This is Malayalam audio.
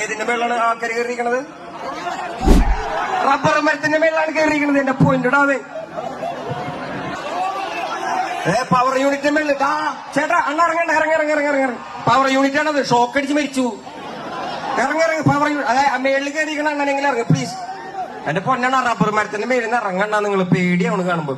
ഏതിന്റെ മേളിലാണ് ആൾക്കാർ കയറിയിരിക്കണത്? റബ്ബർ മരത്തിന്റെ മേളിലാണ് കയറിയിരിക്കണത് എന്റെ പോയിന്റിടാവേ ഏ പവർ യൂണിറ്റിന്റെ മേളിൽ. ആ ചേട്ടാ അണ്ണ ഇറങ്ങണ്ട ഇറങ്ങി ഇറങ്ങി ഇറങ്ങി ഇറങ്ങി പവർ യൂണിറ്റ് ആണത്. ഷോക്ക് അടിച്ച് മരിച്ചു. ഇറങ്ങി ഇറങ്ങി പവർ യൂണിറ്റ് അതെ മേളിൽ കയറിയിരിക്കണ അങ്ങനെയെങ്കിലും ഇറങ്ങി പ്ലീസ് എന്റെ പൊന്നാണ് റബ്ബർ മരത്തിന്റെ മേളിൽ നിന്ന് ഇറങ്ങണ്ട നിങ്ങൾ പേടിയാണ് കാണുമ്പോ.